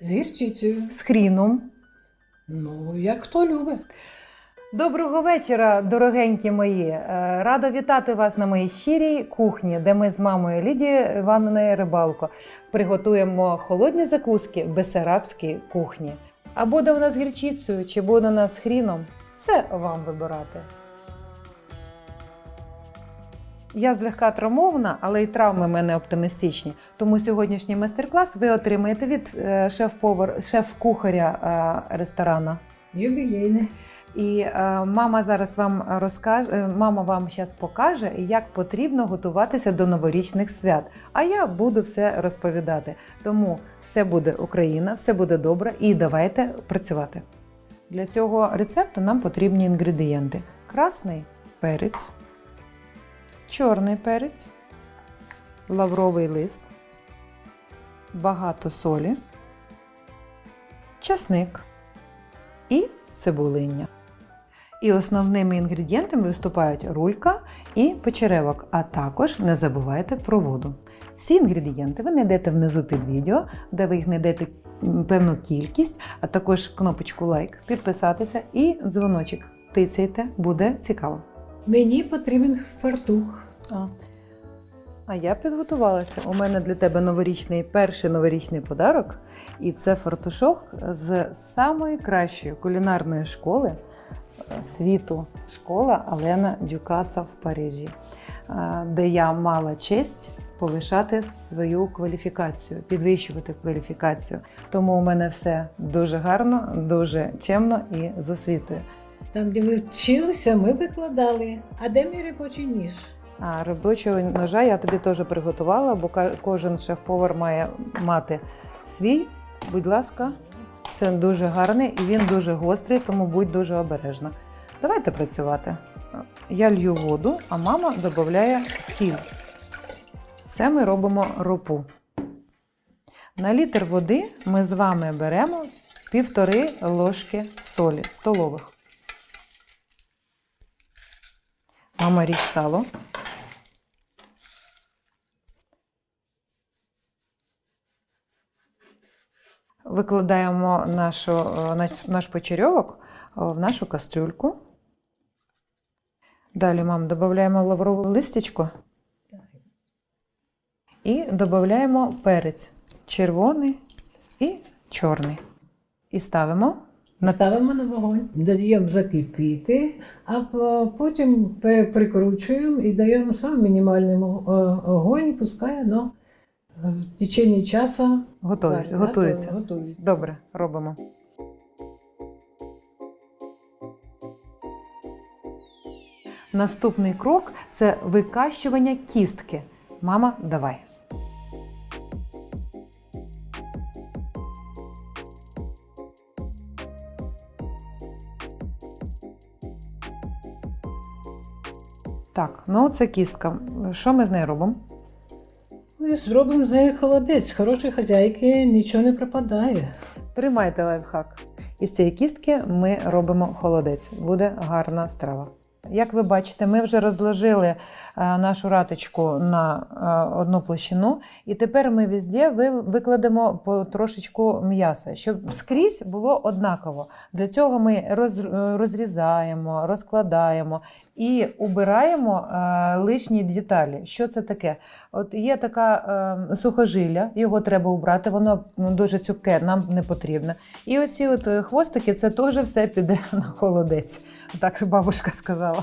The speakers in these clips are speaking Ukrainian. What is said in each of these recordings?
З гірчицею. з хріном. Ну, як хто любить. Доброго вечора, дорогенькі мої. Е, Рада вітати вас на моїй щирій кухні, де ми з мамою Лідією Івановною Рибалко приготуємо холодні закуски в бесарабській кухні. А буде у нас з гірчицею чи буде у нас хріном, це вам вибирати. Я злегка травмована, але й травми в мене оптимістичні. Тому сьогоднішній майстер-клас ви отримаєте від е, шеф-повар, шеф-кухаря е, ресторану. Юбілейне. І е, мама зараз вам розкаже, мама вам зараз покаже, як потрібно готуватися до новорічних свят. А я буду все розповідати. Тому все буде Україна, все буде добре, і давайте працювати. Для цього рецепту нам потрібні інгредієнти: красний перець, чорний перець, лавровий лист, багато солі, часник і цибулиння. І основними інгредієнтами виступають рулька і печеревок, а також не забувайте про воду. Всі інгредієнти ви знайдете внизу під відео, де ви їх знайдете певну кількість, а також кнопочку лайк, підписатися і дзвоночок. Тицяйте, буде цікаво. Мені потрібен фартух. А. а я підготувалася. У мене для тебе новорічний перший новорічний подарок, і це фартушок з самої кращої кулінарної школи е, світу. Школа Алена Дюкаса в Парижі, е, де я мала честь повишати свою кваліфікацію, підвищувати кваліфікацію. Тому у мене все дуже гарно, дуже чемно і з освітою. Там, де ви вчилися, ми викладали. А де мій робочий ніж? А робочого ножа я тобі теж приготувала, бо кожен шеф-повар має мати свій. Будь ласка, це дуже гарний і він дуже гострий, тому будь дуже обережна. Давайте працювати. Я лью воду, а мама додає сіль. Це ми робимо ропу. На літр води ми з вами беремо півтори ложки солі столових. Мама ріж сало. Викладаємо нашу, е, наш, наш почерьовок е, в нашу кастрюльку. Далі мам додаємо лаврову листячку і додаємо перець червоний і чорний. І ставимо Ставимо на вогонь, даємо закипіти, а потім прикручуємо і даємо сам мінімальний е, огонь, пускай воно в течение часу готові, варить, готується. готується. Добре, робимо. Наступний крок це викащування кістки. Мама, давай. Так, ну це кістка. Що ми з нею робимо? Ми зробимо з неї холодець. Хорошої хазяйки нічого не пропадає. Тримайте лайфхак. Із цієї кістки ми робимо холодець. Буде гарна страва. Як ви бачите, ми вже розложили е, нашу раточку на е, одну площину, і тепер ми везде викладемо трошечку м'яса, щоб скрізь було однаково. Для цього ми е, розрізаємо, розкладаємо і убираємо лишні деталі. Що це таке? От є така сухожилля, його треба убрати, воно дуже цупке, нам не потрібно. І оці от хвостики, це теж все піде на холодець. Так бабушка сказала.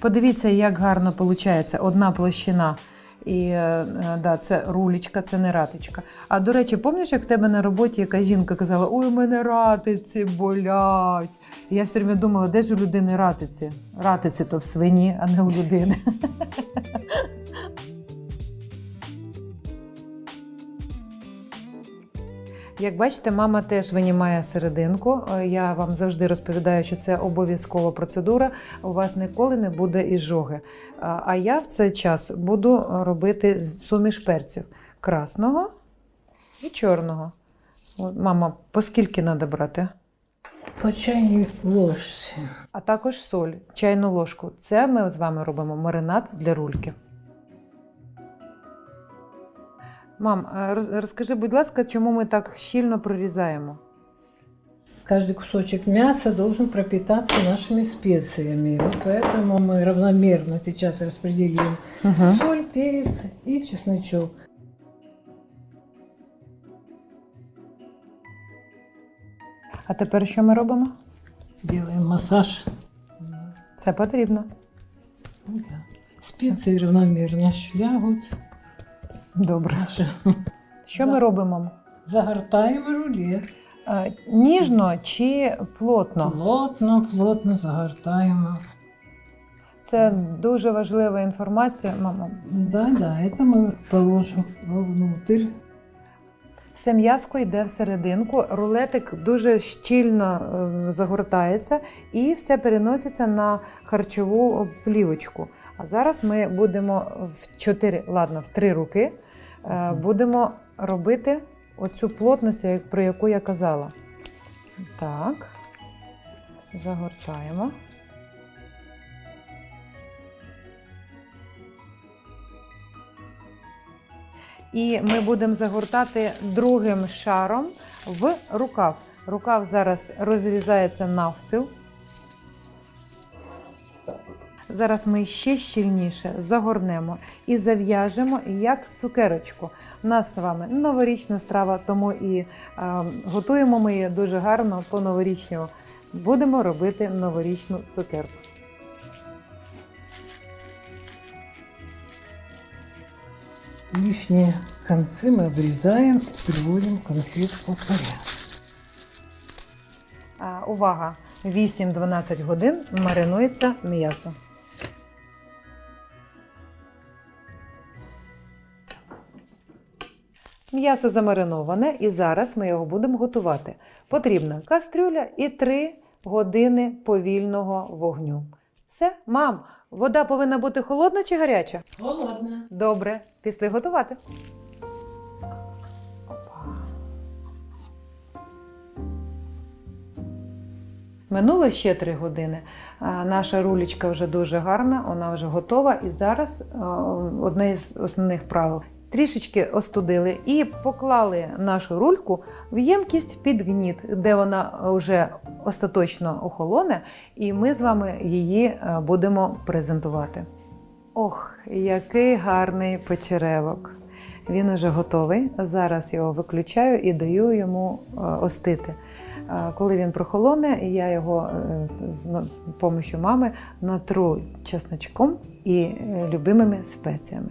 Подивіться, як гарно виходить одна площина. І е, е, да, це рулічка, це не ратичка. А до речі, пам'ятаєш, як в тебе на роботі яка жінка казала: Ой, у мене ратиці болять. І я все время думала, де ж у людини ратиці? Ратиці то в свині, а не у людини. Як бачите, мама теж винімає серединку. Е, Я вам завжди розповідаю, що це обов'язкова процедура. У вас ніколи не буде іжоги. А я в цей час буду робити суміш перців красного і чорного. От, мама, по скільки треба брати? По чайній ложці. А також соль, чайну ложку. Це ми з вами робимо маринад для рульки. Мам, а роз- розкажи, будь ласка, чому ми так щільно прорізаємо? Каждый кусочек мяса должен пропитаться нашими специями. Вот поэтому мы равномерно сейчас распределим Угу. соль, перец и чесночок. А тепер що ми робимо? Делаем массаж. Це потрібно. Ну да. Специи равномерно шлягут. Добре. Що ми робимо? мам? Загортаем рулет. Ніжно чи плотно? Плотно, плотно загортаем. Це дуже важлива інформація, мама. Да, да, это мы положим вовнутрь. Все м'яско йде всерединку, рулетик дуже щільно е, загортається і все переноситься на харчову плівочку. А зараз ми будемо в чотири, ладно, в три руки е, будемо робити оцю плотність, про яку я казала. Так, загортаємо. І ми будемо загортати другим шаром в рукав. Рукав зараз розрізається навпіл. Зараз ми ще щільніше загорнемо і зав'яжемо як цукерочку. У нас з вами новорічна страва, тому і е, готуємо ми її дуже гарно по новорічному. Будемо робити новорічну цукерку. Лишние концы мы обрезаем и приводим конфетку в порядок. Увага! 8-12 годин маринується м'ясо. М'ясо замариноване і зараз ми його будемо готувати. Потрібна кастрюля і 3 години повільного вогню. Все, мам, вода повинна бути холодна чи гаряча? Холодно. Добре, пішли готувати. Минуло ще три години. Наша рулечка вже дуже гарна, вона вже готова. І зараз одне з основних правил. Трішечки остудили і поклали нашу рульку в ємкість під гніт, де вона вже остаточно охолоне, і ми з вами її будемо презентувати. Ох, який гарний печеревок. Він уже готовий. Зараз його виключаю і даю йому е, остити. Е, Коли він прохолоне, я його е, з допомогою мами натру чесночком і е, любимими спеціями.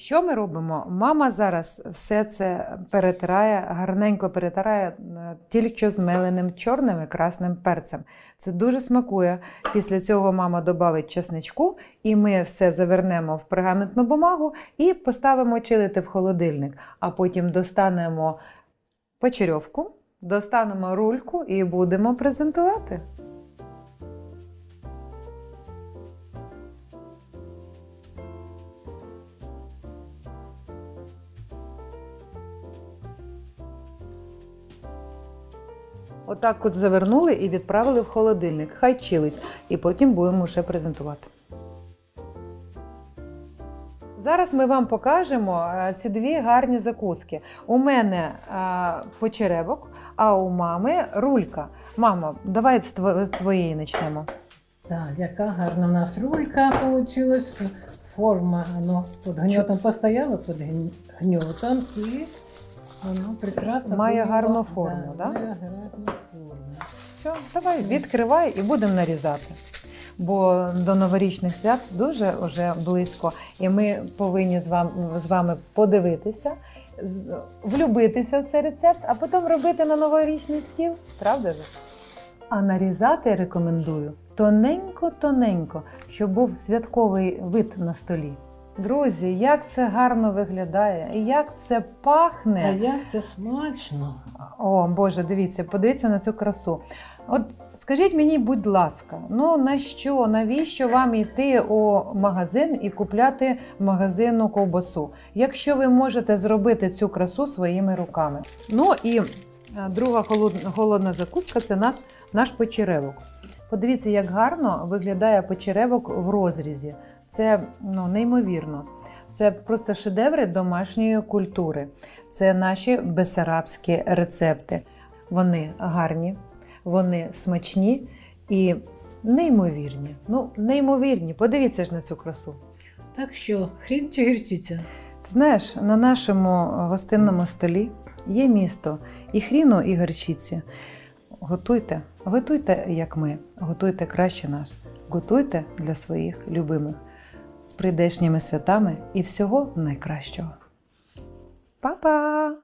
Що ми робимо? Мама зараз все це перетирає, гарненько перетирає е, тільки змеленим чорним і красним перцем. Це дуже смакує. Після цього мама додавить чесничку, і ми все завернемо в пергаментну бумагу і поставимо чилити в холодильник. А потім достанемо печерьовку, достанемо рульку і будемо презентувати. Отак от завернули і відправили в холодильник. Хай чилить. І потім будемо ще презентувати. Зараз ми вам покажемо е, ці дві гарні закуски. У мене е, почеревок, а у мами рулька. Мамо, давай з твоєї почнемо. Так, яка гарна у нас рулька получилась. Форма, оно под гнетом постояло, под гн- гнетом, и оно прекрасно Має гарну форму, да? Має гарну форму. Все, давай відкривай і будемо нарізати. Бо до новорічних свят дуже вже близько, і ми повинні з вами, з вами подивитися, влюбитися в цей рецепт, а потім робити на новорічний стіл. Правда ж? А нарізати рекомендую тоненько-тоненько, щоб був святковий вид на столі. Друзі, як це гарно виглядає, і як це А пахне. як це смачно. О, Боже, дивіться, подивіться на цю красу. От скажіть мені, будь ласка, ну на що, навіщо вам йти у магазин і купляти магазинну ковбасу, якщо ви можете зробити цю красу своїми руками? Ну і е, друга холодна, закуска це наш, наш печеревок. Подивіться, як гарно виглядає печеревок в розрізі. Це ну, неймовірно. Це просто шедеври домашньої культури. Це наші бесарабські рецепти. Вони гарні, вони смачні і неймовірні. Ну, неймовірні. Подивіться ж на цю красу. Так що, хрін чи гірчиця? Ти знаєш, на нашому гостинному столі є місто і хріну, і горчиці. Готуйте, готуйте, як ми, готуйте краще нас, готуйте для своїх любимих прийдешніми святами і всього найкращого. Па-па!